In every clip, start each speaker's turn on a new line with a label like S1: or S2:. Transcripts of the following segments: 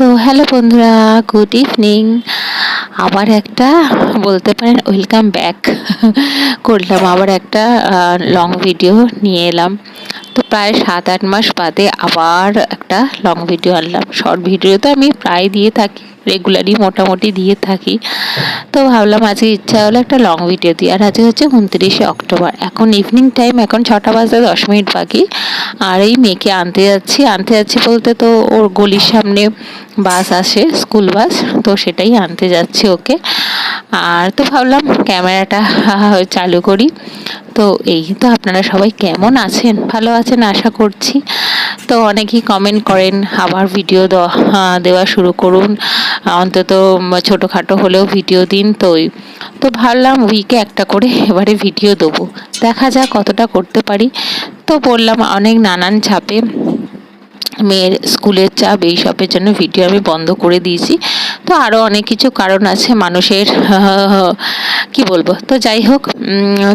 S1: তো হ্যালো বন্ধুরা good evening আবার একটা বলতে পারেন ওয়েলকাম ব্যাক করলাম। আবার একটা লং ভিডিও নিয়ে এলাম। তো প্রায় সাত আট মাস বাদে আবার একটা লং ভিডিও আনলাম। শর্ট ভিডিও তো আমি প্রায় দিয়ে থাকি। রেগুলারই মোটামুটি দিয়ে থাকি। তো ভাবলাম আজকে ইচ্ছা হলো একটা লং ভিডিও দিই। আর আজকে হচ্ছে উনত্রিশে অক্টোবর। এখন ইভিনিং টাইম এখন ছটা বাজতে দশ মিনিট বাকি। আর এই মেয়েকে আনতে যাচ্ছি। আনতে যাচ্ছি বলতে তো ওর গলির সামনে বাস আসে স্কুল বাস তো সেটাই আনতে যাচ্ছি ওকে। আর তো ভাবলাম ক্যামেরাটা চালু করি। তো এই তো আপনারা সবাই কেমন আছেন? ভালো আছেন? আশা করছি। তো অনেকেই কমেন্ট করেন, আবার ভিডিও দেওয়া শুরু করুন। অন্তত ছোটোখাটো হলেও ভিডিও দিন তোই তো ভাবলাম উইকে একটা করে এবারে ভিডিও দেবো। দেখা যাক কতটা করতে পারি। তো বললাম, অনেক নানান ছাপে মেয়ের স্কুলের চাপ এইসবের জন্য ভিডিও আমি বন্ধ করে দিয়েছি। তো আরও অনেক কিছু কারণ আছে মানুষের, কি বলব? তো যাই হোক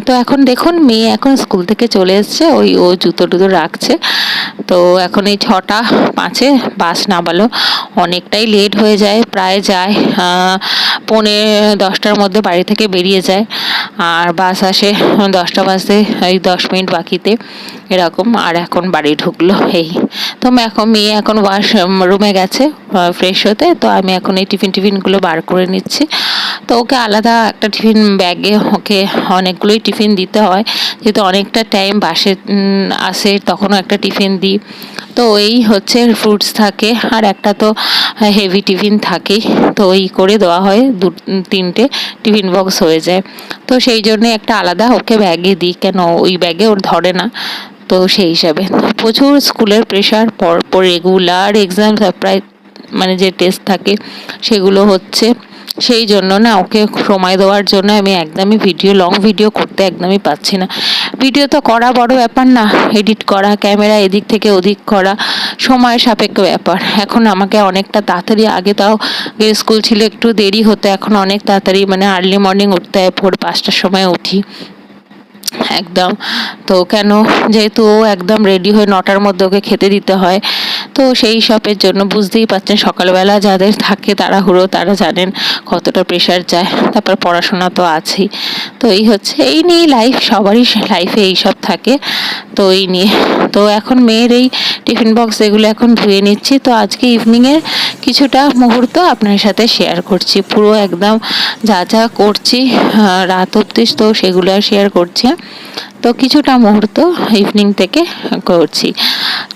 S1: তো এখন দেখুন, মেয়ে এখন স্কুল থেকে চলে এসছে, ওই ও জুতো টুতো রাখছে। তো এখন এই ছটা পাঁচে বাস নামালো। অনেকটাই লেট হয়ে যায়, প্রায় যায় পৌনে দশটার মধ্যে বাড়ি থেকে বেরিয়ে যায়। আর বাস আসে দশটা বাজতে, এই দশ মিনিট বাকিতে, এরকম। আর এখন বাড়ি ঢুকলো, এই। তো এখন মেয়ে এখন ওয়াশ রুমে গেছে ফ্রেশ হতে, তো আমি এখন এই টিফিন টিফিনগুলো বার করে নিচ্ছি। তো ওকে আলাদা একটা টিফিন ব্যাগে ওকে অনেকগুলোই টিফিন দিতে হয়, যেহেতু অনেকটা টাইম বাসে আসে, তখনও একটা টিফিন দিই। তো এই হচ্ছে ফ্রুটস থাকে, আর একটা তো হেভি টিফিন থাকেই। তো ওই করে দেওয়া হয়, দু, তিনটে টিফিন বক্স হয়ে যায়। তো সেই জন্যে একটা আলাদা ওকে ব্যাগে দিই, কেন ওই ব্যাগে ওর ধরে না। তো সেই হিসাবে। প্রচুর স্কুলের প্রেশার পর পর রেগুলার এক্সাম প্রায় মানে যে টেস্ট থাকে, সেগুলো হচ্ছে। সেই জন্য না, ওকে সময় দেওয়ার জন্য আমি একদমই ভিডিও লং ভিডিও করতে একদমই পাচ্ছি না। ভিডিও তো করা বড় ব্যাপার না এডিট করা ক্যামেরা এদিক থেকে ওদিক করা, সময় সাপেক্ষ ব্যাপার। এখন আমাকে অনেকটা তাড়াতাড়ি, আগে তাও স্কুল ছিল একটু দেরি হতো, এখন অনেক তাড়াতাড়ি মানে আর্লি মর্নিং উঠতে হয়, ভোর পাঁচটার সময় উঠি। একদম। তো কেন? যেহেতু ও একদম রেডি হয়ে নটার মধ্যে ওকে খেতে দিতে হয়। তো সেই সবের জন্য বুঝতেই পারছেন সকালবেলা যাদের থাকে তারা হুড়ো তারা জানেন কতটা প্রেশার যায়। তারপর পড়াশোনা তো আছেই। তো এই হচ্ছে, এই নিয়ে লাইফ সবারই লাইফে এইসব থাকে। তো এই নিয়ে, তো এখন মেয়ের এই টিফিন বক্স এগুলো এখন ধুয়ে নিচ্ছি। তো আজকে ইভিনিংয়ে কিছুটা মুহূর্ত আপনার সাথে শেয়ার করছি। পুরো একদম যা যা করছি রাত অব্দি তো সেগুলো শেয়ার করছি। তো কিছুটা মুহূর্ত ইভিনিং থেকে করছি।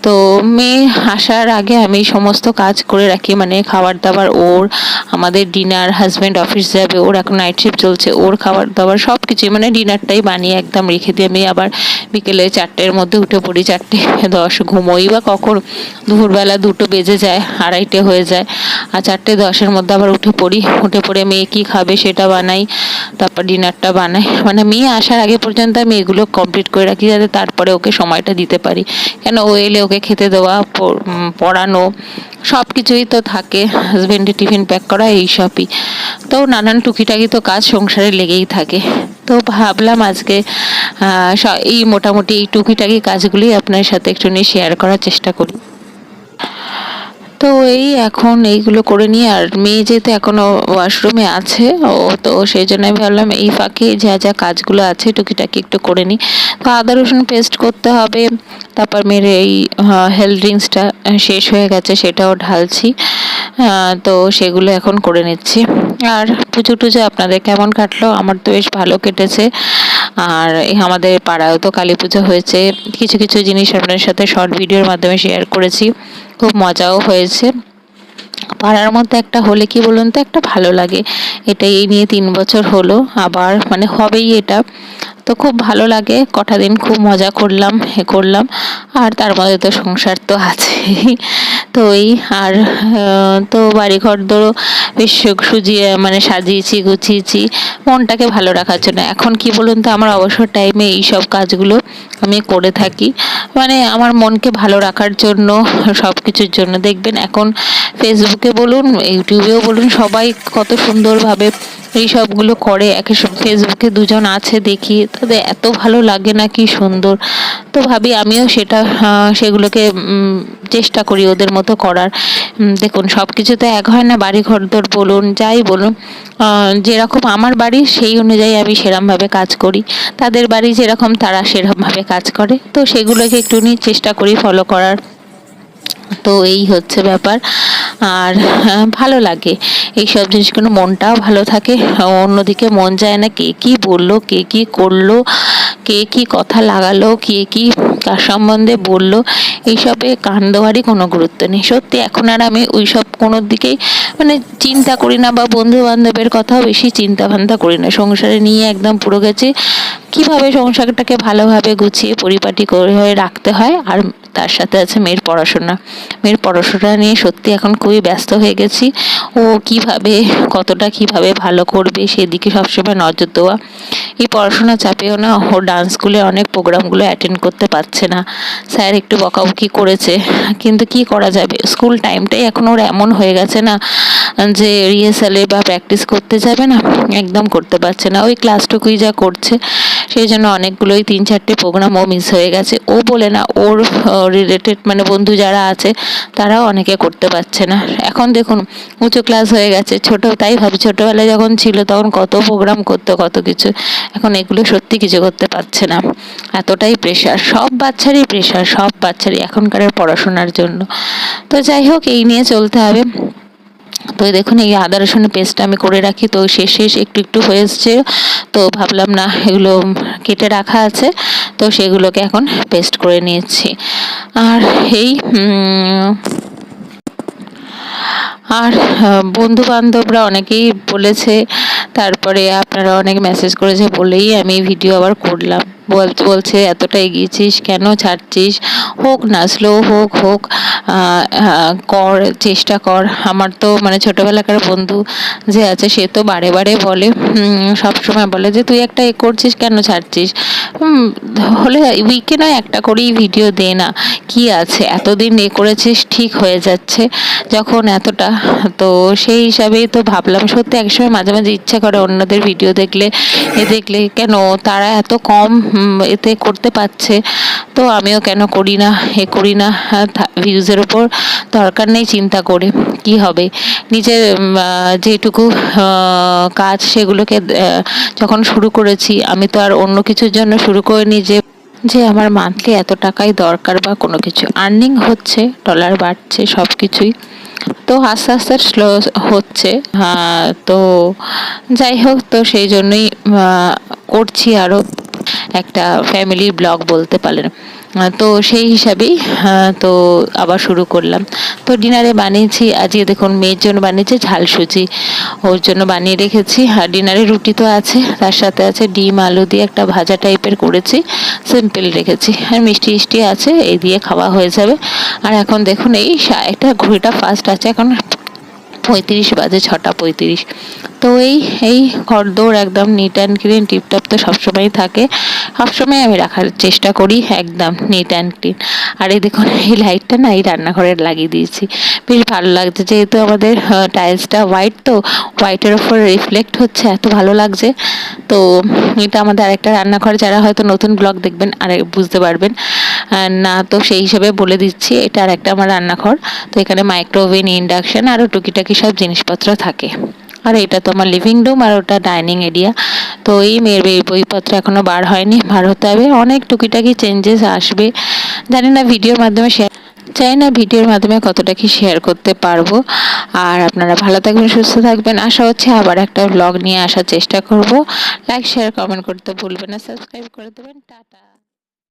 S1: তো মেয়ে আসার আগে আমি সমস্ত কাজ করে রাখি মানে খাবার দাবার ওর, আমাদের ডিনার হাজব্যান্ড অফিস যাবে, ওর এখন নাইট শিফট চলছে, ওর খাবার দাবার সব কিছু মানে ডিনারটাই বানিয়ে একদম রেখে দিয়ে আমি আবার বিকেলে চারটের মধ্যে উঠে পড়ি, চারটে দশ, ঘুমোই বা কখন, দুপুরবেলা দুটো বেজে যায়, আড়াইটে হয়ে যায়, আর চারটে দশের মধ্যে আবার উঠে পড়ি। উঠে পড়ে মেয়ে কী খাবে সেটা বানাই, তারপর ডিনারটা বানাই। মানে মেয়ে আসার আগে পর্যন্ত আমি এগুলো কমপ্লিট করে রাখি যাতে তারপরে ওকে সময়টা দিতে পারি। কেন ও এলে ওকে খেতে দেওয়া পড়ানো সব কিছুই তো থাকে হাজব্যান্ডে টিফিন প্যাক করা এইসবই তো নানান টুকিটাকি তো কাজ সংসারে লেগেই থাকে। তো ভাবলাম আজকে এই মোটামুটি এই টুকিটাকি কাজগুলি আপনার সাথে একটু নিয়ে শেয়ার করার চেষ্টা করি। তো এই এখন এইগুলো করে নিয়ে, আর মেয়ে যেহেতু এখনও ওয়াশরুমে আছে, ও তো সেই জন্য আমি ভাবলাম এই ফাঁকে যা যা কাজগুলো আছে টুকিটাকি একটু করে নিই। তো আদা, রসুন পেস্ট করতে হবে, তারপর মেয়ের এই হেলথ ড্রিঙ্কসটা শেষ হয়ে গেছে, সেটাও ঢালছি। তো সেগুলো এখন করে নিচ্ছি। আর পুজো টুজো আপনাদের কেমন কাটলো? আমার তো বেশ ভালো কেটেছে। আর আমাদের পাড়ায়ও তো কালী পুজো হয়েছে। কিছু কিছু জিনিস আপনাদের সাথে শর্ট ভিডিওর মাধ্যমে শেয়ার করেছি। খুব মজাও হয়েছে। পাড়ার মধ্যে একটা হলে কি বলুন তো, একটা ভালো লাগে। এটা এই নিয়ে তিন বছর হলো, আবার মানে হবেই এটা। তো খুব ভালো লাগে, কটা দিন খুব মজা করলাম, এ করলাম। আর তার মধ্যে তো সংসার তো আছে তো এই আর তো বাড়িঘর ধরো বেশ সুজিয়ে মানে সাজিয়েছি, গুছিয়েছি, মনটাকে ভালো রাখার জন্য। এখন কি বলুন তো, আমার অবসর টাইমে এই সব কাজগুলো আমি করে থাকি। মানে আমার মনকে ভালো রাখার জন্য সব কিছুর জন্য। দেখবেন এখন ফেসবুকে বলুন ইউটিউবেও বলুন, সবাই কত সুন্দরভাবে এই সবগুলো করে, একে ফেসবুকে দুজন আছে দেখি, তাদের এত ভালো লাগে না কি সুন্দর। তো ভাবি আমিও সেটা সেগুলোকে চেষ্টা করি ওদের মতো করার। দেখুন সব কিছু তো এক হয় না বাড়ি ঘরদোর বলুন, যাই বলুন। যেরকম আমার বাড়ি, সেই অনুযায়ী আমি সেরমভাবে কাজ করি। তাদের বাড়ি যেরকম, তারা সেরমভাবে কাজ করে। তো সেগুলোকে একটু নিয়ে চেষ্টা করি ফলো করার। তো এই হচ্ছে ব্যাপার। আর ভালো লাগে। এই সব জিনিসগুলো মনটাও ভালো থাকে। অন্যদিকে মন যায় না কে কি বলল, কে কি করল, কে কি কথা লাগালো, কে কি কার সম্বন্ধে বলল, এইসবে কান দেওয়ারই কোনো গুরুত্ব নেই। সত্যি, এখন আর আমি ওই সব কোনো দিকেই মানে চিন্তা করি না বা বন্ধু বান্ধবের কথাও বেশি চিন্তা ভান্তা করি না। সংসারে নিয়ে একদম পুরো গেছে। কীভাবে সংসারটাকে ভালোভাবে গুছিয়ে পরিপাটি করে রাখতে হয়? আর তার সাথে আছে মেয়ের পড়াশোনা। মেয়ের পড়াশোনা নিয়ে সত্যি এখন খুবই ব্যস্ত হয়ে গেছি। ও কীভাবে, কতটা কীভাবে ভালো করবে সেদিকে সবসময় নজর দেওয়া। এই পড়াশোনা চাপেও না, ও ডান্স স্কুলে অনেক প্রোগ্রামগুলো অ্যাটেন্ড করতে পারছে না। স্যার একটু বকাবকি করেছে। কিন্তু কি করা যাবে? স্কুল টাইমটাই এখন ওর এমন হয়ে গেছে না, যে রিহার্সালে বা প্র্যাকটিস করতে যাবে না, একদম করতে পারছে না। ওই ক্লাসটুকুই যা করছে, সেই জন্য অনেকগুলোই তিন চারটে প্রোগ্রাম ও মিস হয়ে গেছে। ও বলে না, ওর রিলেটেড মানে বন্ধু যারা আছে, তারাও অনেকে করতে পারছে না। এখন দেখুন, উঁচু ক্লাস হয়ে গেছে, ছোট, তাই ভাবি ছোটোবেলায় যখন ছিল তখন কত প্রোগ্রাম করতো, কত কিছু। এখন এগুলো সত্যি কিছু করতে পারছে না। এতটাই প্রেশার সব বাচ্চারই প্রেশার সব বাচ্চারই এখনকার পড়াশোনার জন্য। তো যাই হোক, এই নিয়ে চলতে হবে। তো দেখুন, এই আদা রসুনের পেস্টটা আমি করে রাখি। তো শেষ শেষ একটু একটু এসছে। তো ভাবলাম, না, এগুলো কেটে রাখা আছে। তো সেগুলোকে এখন পেস্ট করে নিয়েছি। আর এই আর বন্ধু বান্ধবরা অনেকেই বলেছে, তারপরে আপনারা অনেক মেসেজ করেছে বলেই আমি ভিডিও আবার করলাম। বলছে, এতটা এগিয়েছিস কেন? ছাড়ছিস? হোক না স্লো হোক হোক। কর, চেষ্টা কর। আমার তো মানে ছোটোবেলাকার বন্ধু যে আছে, সে তো বারে বারে বলে সব সময় বলে যে, তুই একটা এ করছিস কেন, ছাড়ছিস? হলে উইকে নয়, একটা করেই ভিডিও দে না, কি আছে? এতদিন এ করেছিস, ঠিক হয়ে যাচ্ছে। যখন এতটা, তো সেই হিসাবেই তো ভাবলাম, সত্যি একসময় মাঝে মাঝে ইচ্ছা করে অন্যদের ভিডিও দেখলে, এ দেখলে কেন তারা এত কম এতে করতে পারছে? তো আমিও কেন করি না, এ করি না ভিউজের ওপর দরকার নেই চিন্তা করে কি হবে। নিজের যেটুকু কাজ সেগুলোকে যখন শুরু করেছি, আমি তো আর অন্য কিছুর জন্য শুরু করিনি যে যে আমার মান্থলি এত টাকাই দরকার বা কোনো কিছু। আর্নিং হচ্ছে ডলার বাড়ছে সব কিছুই তো আস্তে আস্তে স্লো হচ্ছে তো যাই হোক, তো সেই জন্যই করছি আরও একটা ফ্যামিলি ব্লগ বলতে পারেন। তো সেই হিসাবেই তো আবার শুরু করলাম। তো ডিনারে বানিয়েছি, আজকে দেখুন মেয়ের জন্য বানিয়েছি ঝাল সুজি। ওর জন্য বানিয়ে রেখেছি, আর ডিনারে রুটি তো আছে, তার সাথে আছে ডিম, আলু দিয়ে একটা ভাজা টাইপের করেছি, সিম্পল রেখেছি। আর মিষ্টি মিষ্টি আছে, এই দিয়ে খাওয়া হয়ে যাবে। আর এখন দেখুন এই একটা ঘড়িটা ফার্স্ট আছে, এখন পঁয়ত্রিশ বাজে, ছটা পঁয়ত্রিশ। তো এই এই ঘরদৌড় একদম নিট অ্যান্ড ক্লিন টিপটপ তো সবসময়ই থাকে। সবসময় আমি রাখার চেষ্টা করি একদম নিট অ্যান্ড ক্লিন আর এই দেখুন এই লাইটটা না এই রান্নাঘরে লাগিয়ে দিয়েছি। বেশ ভালো লাগছে যেহেতু আমাদের টাইলসটা হোয়াইট তো হোয়াইটের ওপর রিফ্লেক্ট হচ্ছে, এত ভালো লাগছে। তো এটা আমাদের আরেকটা রান্নাঘর, যারা হয়তো নতুন ব্লগ দেখবেন আর বুঝতে পারবেন। না, তো সেই হিসেবে বলে দিচ্ছি, এটা আর একটা আমার রান্নাঘর। তো এখানে মাইক্রোওভেন ইন্ডাকশান আরও টুকিটাকি সব জিনিসপত্র থাকে। আর এটা তো আমার লিভিং রুম আর ওটা ডাইনিং এরিয়া তো এই মেয়ের বইপত্র এখনও বার হয়নি, বার হতে হবে। অনেক টুকিটাকি চেঞ্জেস আসবে। জানি না ভিডিওর মাধ্যমে শেয়ার চাই না ভিডিওর মাধ্যমে কতটা কি শেয়ার করতে পারব। আর আপনারা ভালো থাকবেন, সুস্থ থাকবেন। আশা হচ্ছে আবার একটা ব্লগ নিয়ে আসার চেষ্টা করব। লাইক শেয়ার কমেন্ট করতে ভুলবেন না। সাবস্ক্রাইব করে দেবেন। টাটা।